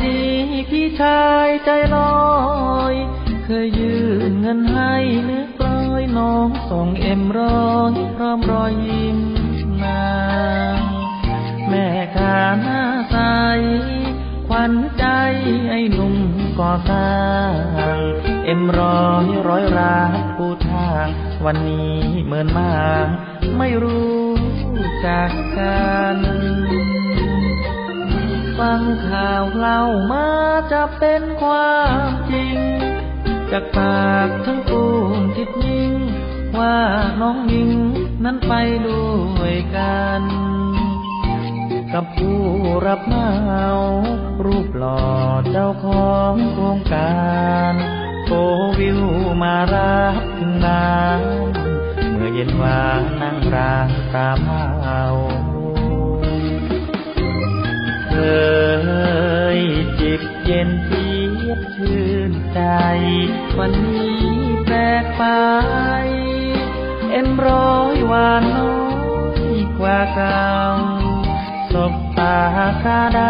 นี่พี่ชายใจลอย เคยยืมเงินให้นึกร้อยน้องส่งเอ็มร้อยพร้อมรอยยิ้มนางแม่ขาหน้าใสขวัญใจไอ้หนุ่มก่อสร้างเอ็มร้อยร้อยรักผู้ทาง วันนี้เหมือนมา ไม่รู้จักกัน ฟังข่าวเล่ามาจะเป็นความจริง จากปากทั้งปูมจิตยิ่ง ว่าน้องยิงนั้นไปด้วยกัน กับผู้รับเหมารูปหล่อเจ้าของโครงการโกวิวมารับถึงงานเมื่อเย็นวานนั่งรางตามา เย็นเทียบชื่นใจ วันนี้แปลกไป เอ็มร้อยหวานน้อยกว่าเก่าสบตาคาใด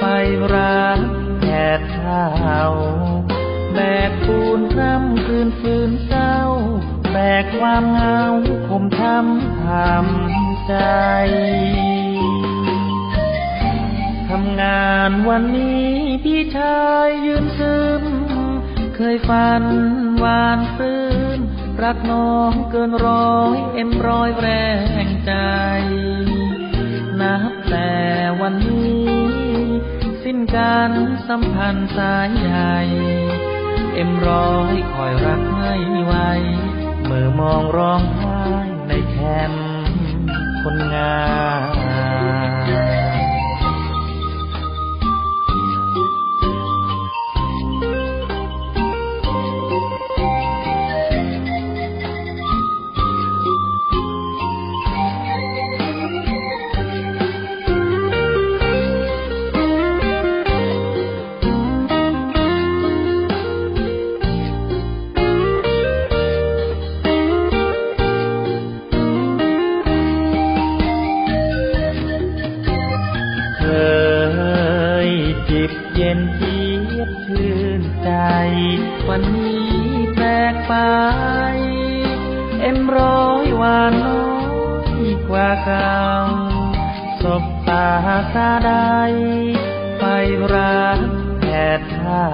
ไปรักแผดเท้าแบกปูนพร่ำคืนฟืนเศร้าแบกความเหงาคมทำทำานวันนี้พี่ชายยืนซึม เคยฝันหวานซื่นรักน้องเกินร้อยเอ็มร้อยแรงใจ นับแต่วันนี้ สิ้นการสัมพันธ์สายใหญ่เอ็มร้อยคอยรักไม่ไหวเมื่อมองร้องไห้ในแคมคนงาน จิบเย็นเทียบชื่นใจ วันนี้แปลกไป เอ็มร้อยวานน้อยกว่าเก่าสบตาคาใดไปรักแผดเท้า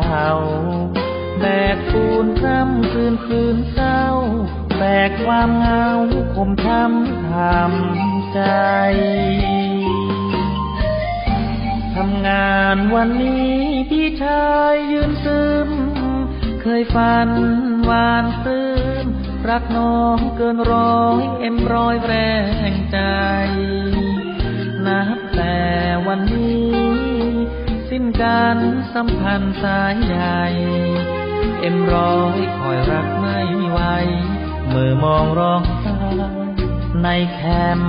แบกปูนพร่ำคืนคืนเศร้าแบกความเหงาคมทำทำใจ งานวันนี้พี่ชายยืนซึม เคยฝันหวานซื่นรักน้องเกินร้อยเอ็มร้อยแรงใจ นับแต่วันนี้ สิ้นการสัมพันธ์สายใหญ่เอ็มร้อยคอยรักไม่ไหวเมื่อมองร้องไห้ในแคม